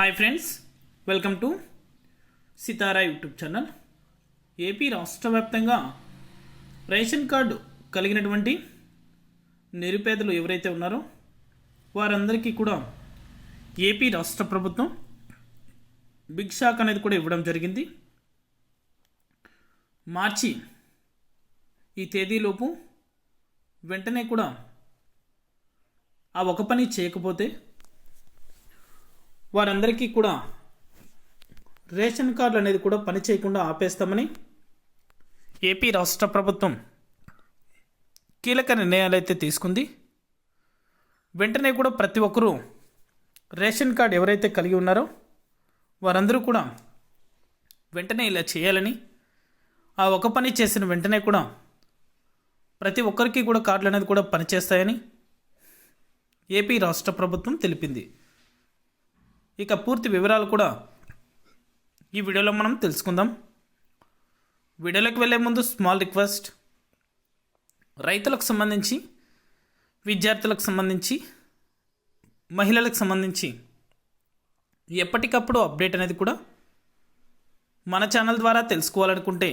Hi friends welcome to Sitara YouTube channel AP రాష్ట్ర వ్యాప్తంగా ration card కలిగినటువంటి నిరుపేదలు ఎవరైతే ఉన్నారో వారందరికీ కూడా ఏపీ రాష్ట్ర ప్రభుత్వం బిగ్ షాక్ అనేది కూడా ఇవ్వడం జరిగింది. మార్చి ఈ తేదీలోపు వెంటనే కూడా ఆ ఒక పని చేయకపోతే వారందరికీ కూడా రేషన్ కార్డులు అనేది కూడా పని చేయకుండా ఆపేస్తామని ఏపీ రాష్ట్ర ప్రభుత్వం కీలక నిర్ణయాలు అయితే తీసుకుంది. వెంటనే కూడా ప్రతి ఒక్కరూ రేషన్ కార్డు ఎవరైతే కలిగి ఉన్నారో వారందరూ కూడా వెంటనే ఇలా చేయాలని ఆ ఒక పని చేసిన వెంటనే కూడా ప్రతి ఒక్కరికి కూడా కార్డులు అనేది కూడా పనిచేస్తాయని ఏపీ రాష్ట్ర ప్రభుత్వం తెలిపింది. ఇక పూర్తి వివరాలు కూడా ఈ వీడియోలో మనం తెలుసుకుందాం. వీడియోలోకి వెళ్ళే ముందు స్మాల్ రిక్వెస్ట్ రైతులకు సంబంధించి విద్యార్థులకు సంబంధించి మహిళలకు సంబంధించి ఎప్పటికప్పుడు అప్డేట్ అనేది కూడా మన ఛానల్ ద్వారా తెలుసుకోవాలనుకుంటే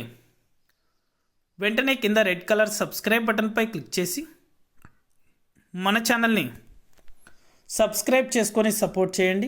వెంటనే కింద రెడ్ కలర్ సబ్స్క్రైబ్ బటన్పై క్లిక్ చేసి మన ఛానల్ని సబ్స్క్రైబ్ చేసుకొని సపోర్ట్ చేయండి.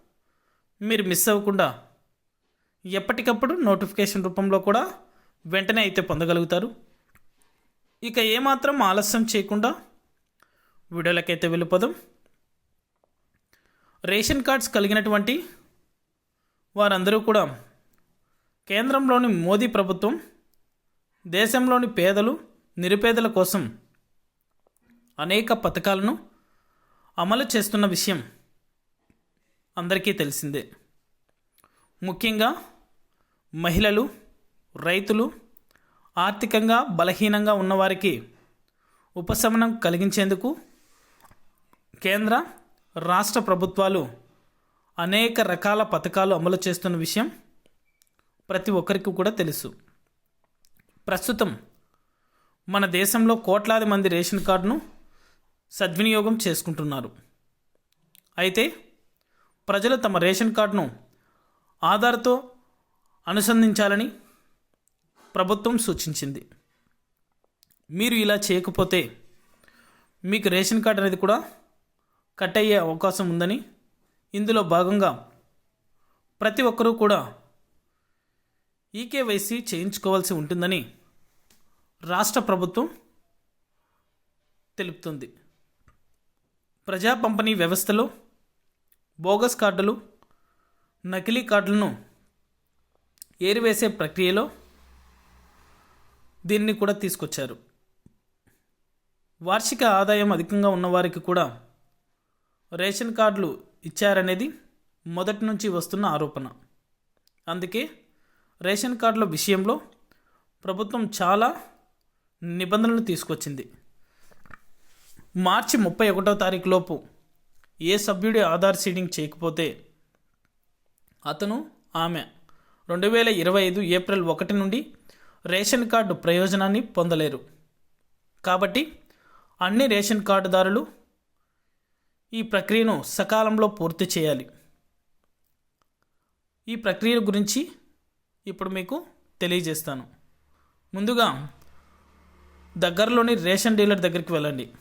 మీరు మిస్ అవ్వకుండా ఎప్పటికప్పుడు నోటిఫికేషన్ రూపంలో కూడా వెంటనే అయితే పొందగలుగుతారు. ఇక ఏమాత్రం ఆలస్యం చేయకుండా వీడియోలకైతే వెళ్ళిపోదాం. రేషన్ కార్డ్స్ కలిగినటువంటి వారందరూ కూడా కేంద్రంలోని మోదీ ప్రభుత్వం దేశంలోని పేదలు నిరుపేదల కోసం అనేక పథకాలను అమలు చేస్తున్న విషయం అందరికీ తెలిసిందే. ముఖ్యంగా మహిళలు రైతులు ఆర్థికంగా బలహీనంగా ఉన్నవారికి ఉపశమనం కలిగించేందుకు కేంద్ర రాష్ట్ర ప్రభుత్వాలు అనేక రకాల పథకాలు అమలు చేస్తున్న విషయం ప్రతి ఒక్కరికి కూడా తెలుసు. ప్రస్తుతం మన దేశంలో కోట్లాది మంది రేషన్ కార్డును సద్వినియోగం చేసుకుంటున్నారు. అయితే ప్రజలు తమ రేషన్ కార్డును ఆధార్తో అనుసంధించాలని ప్రభుత్వం సూచించింది. మీరు ఇలా చేయకపోతే మీకు రేషన్ కార్డు అనేది కూడా కట్ అయ్యే అవకాశం ఉందని ఇందులో భాగంగా ప్రతి ఒక్కరూ కూడా ఈకేవైసీ చేయించుకోవాల్సి ఉంటుందని రాష్ట్ర ప్రభుత్వం తెలుపుతుంది. ప్రజా పంపిణీ వ్యవస్థలో బోగస్ కార్డులు నకిలీ కార్డులను ఏరివేసే ప్రక్రియలో దీన్ని కూడా తీసుకొచ్చారు. వార్షిక ఆదాయం అధికంగా ఉన్నవారికి కూడా రేషన్ కార్డులు ఇచ్చారనేది మొదటి నుంచి వస్తున్న ఆరోపణ. అందుకే రేషన్ కార్డుల విషయంలో ప్రభుత్వం చాలా నిబంధనలు తీసుకొచ్చింది. మార్చి ముప్పై ఒకటో తారీఖు లోపు ఏ సభ్యుడి ఆధార్ సీడింగ్ చేయకపోతే అతను ఆమె రెండు వేల ఇరవై ఐదు ఏప్రిల్ ఒకటి నుండి రేషన్ కార్డు ప్రయోజనాన్ని పొందలేరు. కాబట్టి అన్ని రేషన్ కార్డుదారులు ఈ ప్రక్రియను సకాలంలో పూర్తి చేయాలి. ఈ ప్రక్రియ గురించి ఇప్పుడు మీకు తెలియజేస్తాను. ముందుగా దగ్గరలోని రేషన్ డీలర్ దగ్గరికి వెళ్ళండి.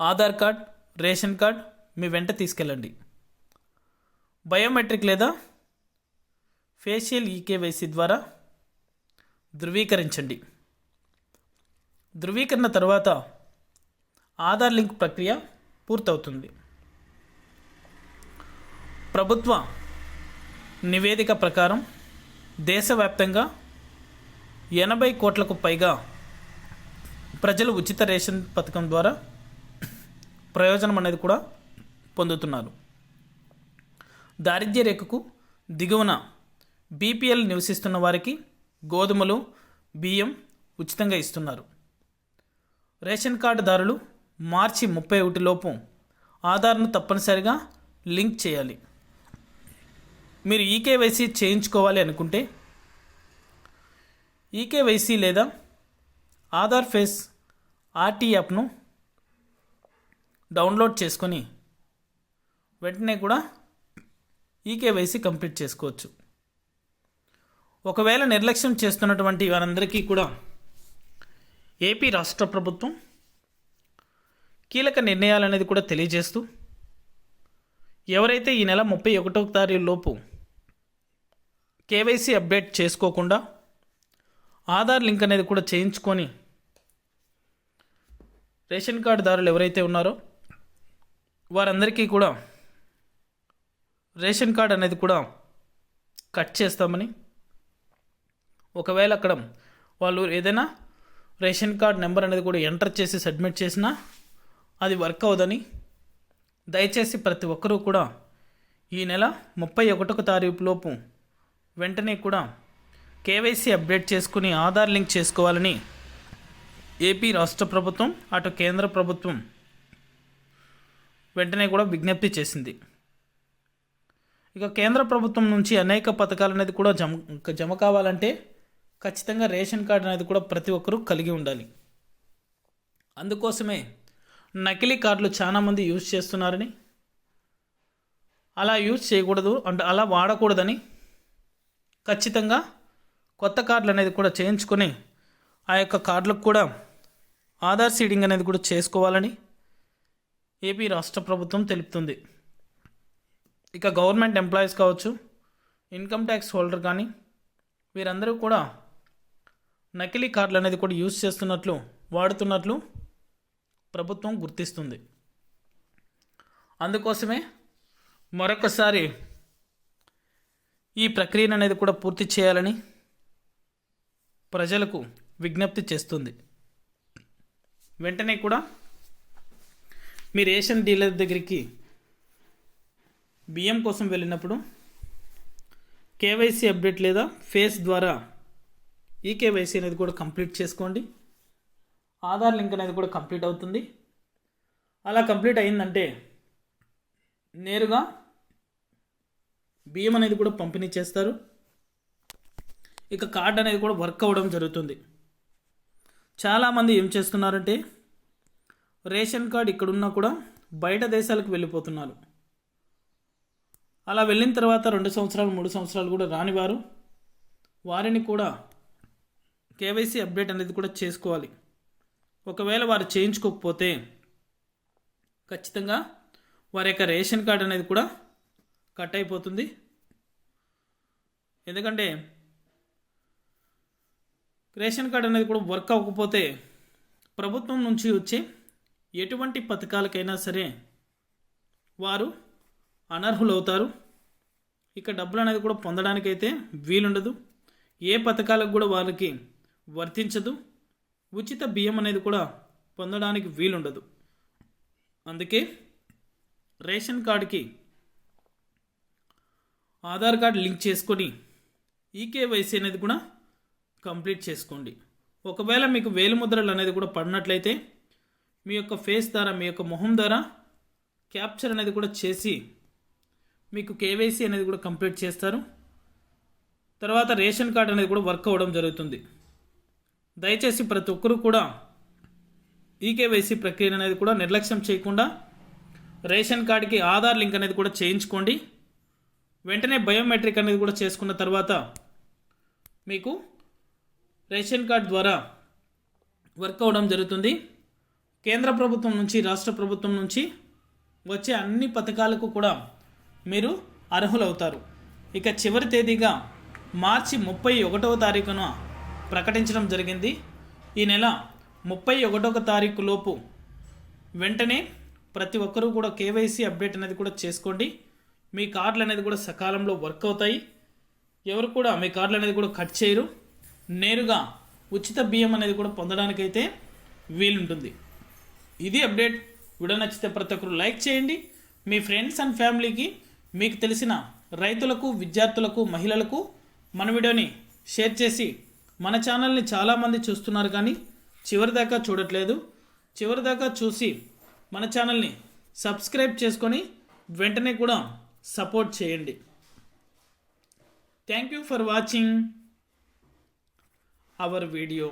ఆధార్ కార్డ్ రేషన్ కార్డ్ మీ వెంట తీసుకెళ్ళండి. బయోమెట్రిక్ లేదా ఫేషియల్ ఈకేవైసీ ద్వారా ధృవీకరించండి. ధృవీకరణ తర్వాత ఆధార్ లింక్ ప్రక్రియ పూర్తవుతుంది. ప్రభుత్వ నివేదిక ప్రకారం దేశవ్యాప్తంగా ఎనభై కోట్లకు పైగా ప్రజలు ఉచిత రేషన్ పథకం ద్వారా ప్రయోజనం అనేది కూడా పొందుతున్నారు. దారిద్ర్య రేఖకు దిగువన బీపీఎల్ నివసిస్తున్న వారికి గోధుమలు బియ్యం ఉచితంగా ఇస్తున్నారు. రేషన్ కార్డుదారులు మార్చి ముప్పై ఒకటి లోపు ఆధార్ను తప్పనిసరిగా లింక్ చేయాలి. మీరు ఈకేవైసీ చేయించుకోవాలి అనుకుంటే ఈకేవైసీ లేదా ఆధార్ ఫేస్ ఆర్టీ యాప్ను డౌన్లోడ్ చేసుకొని వెంటనే కూడా ఈకేవైసీ కంప్లీట్ చేసుకోవచ్చు. ఒకవేళ నిర్లక్ష్యం చేస్తున్నటువంటి వారందరికీ కూడా ఏపీ రాష్ట్ర ప్రభుత్వం కీలక నిర్ణయాలు అనేది కూడా తెలియజేస్తూ ఎవరైతే ఈ నెల ముప్పై ఒకటో తారీఖు లోపు కేవైసీ అప్డేట్ చేసుకోకుండా ఆధార్ లింక్ అనేది కూడా చేయించుకొని రేషన్ కార్డుదారులు ఎవరైతే ఉన్నారో వారందరికీ కూడా రేషన్ కార్డ్ అనేది కూడా కట్ చేస్తామని. ఒకవేళ అక్కడ వాళ్ళు ఏదైనా రేషన్ కార్డ్ నెంబర్ అనేది కూడా ఎంటర్ చేసి సబ్మిట్ చేసినా అది వర్క్ అవ్వదని దయచేసి ప్రతి ఒక్కరూ కూడా ఈ నెల ముప్పై ఒకటొక తారీఖు లోపు వెంటనే కూడా కేవైసీ అప్డేట్ చేసుకుని ఆధార్ లింక్ చేసుకోవాలని ఏపీ రాష్ట్ర ప్రభుత్వం అటు కేంద్ర ప్రభుత్వం వెంటనే కూడా విజ్ఞప్తి చేసింది. ఇక కేంద్ర ప్రభుత్వం నుంచి అనేక పథకాలు అనేది కూడా జమ జమ కావాలంటే ఖచ్చితంగా రేషన్ కార్డు అనేది కూడా ప్రతి ఒక్కరూ కలిగి ఉండాలి. అందుకోసమే నకిలీ కార్డులు చాలామంది యూజ్ చేస్తున్నారని అలా యూజ్ చేయకూడదు అంటే అలా వాడకూడదని ఖచ్చితంగా కొత్త కార్డులు అనేది కూడా చేయించుకొని ఆ యొక్క కార్డులకు కూడా ఆధార్ సీడింగ్ అనేది కూడా చేసుకోవాలని ఏపీ రాష్ట్ర ప్రభుత్వం తెలుపుతుంది. ఇక గవర్నమెంట్ ఎంప్లాయీస్ కావచ్చు ఇన్కమ్ ట్యాక్స్ హోల్డర్ కానీ వీరందరూ కూడా నకిలీ కార్డులు అనేది కూడా యూజ్ చేస్తున్నట్లు వాడుతున్నట్లు ప్రభుత్వం గుర్తిస్తుంది. అందుకోసమే మరొకసారి ఈ ప్రక్రియను అనేది కూడా పూర్తి చేయాలని ప్రజలకు విజ్ఞప్తి చేస్తుంది. వెంటనే కూడా మీ రేషన్ డీలర్ దగ్గరికి బియ్యం కోసం వెళ్ళినప్పుడు కేవైసీ అప్డేట్ లేదా ఫేస్ ద్వారా ఈ కేవైసీ అనేది కూడా కంప్లీట్ చేసుకోండి. ఆధార్ లింక్ అనేది కూడా కంప్లీట్ అవుతుంది. అలా కంప్లీట్ అయిందంటే నేరుగా బియ్యం అనేది కూడా పంపిణీ చేస్తారు. ఇక కార్డ్ అనేది కూడా వర్క్ అవ్వడం జరుగుతుంది. చాలామంది ఏం చేస్తున్నారంటే రేషన్ కార్డ్ ఇక్కడున్నా కూడా బయట దేశాలకు వెళ్ళిపోతున్నారు. అలా వెళ్ళిన తర్వాత రెండు సంవత్సరాలు మూడు సంవత్సరాలు కూడా రానివారు. వారిని కూడా కేవైసీ అప్డేట్ అనేది కూడా చేసుకోవాలి. ఒకవేళ వారు చేయించుకోకపోతే ఖచ్చితంగా వారి యొక్క రేషన్ కార్డ్ అనేది కూడా కట్ అయిపోతుంది. ఎందుకంటే రేషన్ కార్డ్ అనేది కూడా వర్క్ అవ్వకపోతే ప్రభుత్వం నుంచి వచ్చే ఎటువంటి పథకాలకైనా సరే వారు అనర్హులవుతారు. ఇక డబ్బులు అనేది కూడా పొందడానికైతే వీలుండదు. ఏ పథకాలకు కూడా వారికి వర్తించదు. ఉచిత బియ్యం అనేది కూడా పొందడానికి వీలుండదు. అందుకే రేషన్ కార్డుకి ఆధార్ కార్డ్ లింక్ చేసుకొని ఈకేవైసీ అనేది కూడా కంప్లీట్ చేసుకోండి. ఒకవేళ మీకు వేలిముద్రలు అనేది కూడా పడినట్లయితే మీ యొక్క ఫేస్ ద్వారా మీ యొక్క మొహం ద్వారా క్యాప్చర్ అనేది కూడా చేసి మీకు కేవైసీ అనేది కూడా కంప్లీట్ చేస్తారు. తర్వాత రేషన్ కార్డ్ అనేది కూడా వర్క్ అవ్వడం జరుగుతుంది. దయచేసి ప్రతి ఒక్కరూ కూడా ఈకేవైసీ ప్రక్రియ అనేది కూడా నిర్లక్ష్యం చేయకుండా రేషన్ కార్డుకి ఆధార్ లింక్ అనేది కూడా చేయించుకోండి. వెంటనే బయోమెట్రిక్ అనేది కూడా చేసుకున్న తర్వాత మీకు రేషన్ కార్డ్ ద్వారా వర్క్ అవ్వడం జరుగుతుంది. కేంద్ర ప్రభుత్వం నుంచి రాష్ట్ర ప్రభుత్వం నుంచి వచ్చే అన్ని పథకాలకు కూడా మీరు అర్హులవుతారు. ఇక చివరి తేదీగా మార్చి ముప్పై ఒకటవ తారీఖున ప్రకటించడం జరిగింది. ఈ నెల ముప్పై ఒకటవ తారీఖు లోపు వెంటనే ప్రతి ఒక్కరూ కూడా కేవైసీ అప్డేట్ అనేది కూడా చేసుకోండి. మీ కార్డులు అనేది కూడా సకాలంలో వర్క్ అవుతాయి. ఎవరు కూడా మీ కార్డులు అనేది కూడా కట్ చేయరు. నేరుగా ఉచిత బియ్యం అనేది కూడా పొందడానికైతే వీలుంటుంది. ఇది అప్డేట్. వీడియో నచ్చితే ప్రతి ఒక్కరు లైక్ చేయండి. మీ ఫ్రెండ్స్ అండ్ ఫ్యామిలీకి మీకు తెలిసిన రైతులకు విద్యార్థులకు మహిళలకు మన వీడియోని షేర్ చేసి మన ఛానల్ని చాలామంది చూస్తున్నారు కానీ చివరి దాకా చూడట్లేదు. చివరి దాకా చూసి మన ఛానల్ని సబ్స్క్రైబ్ చేసుకొని వెంటనే కూడా సపోర్ట్ చేయండి. Thank you for watching our video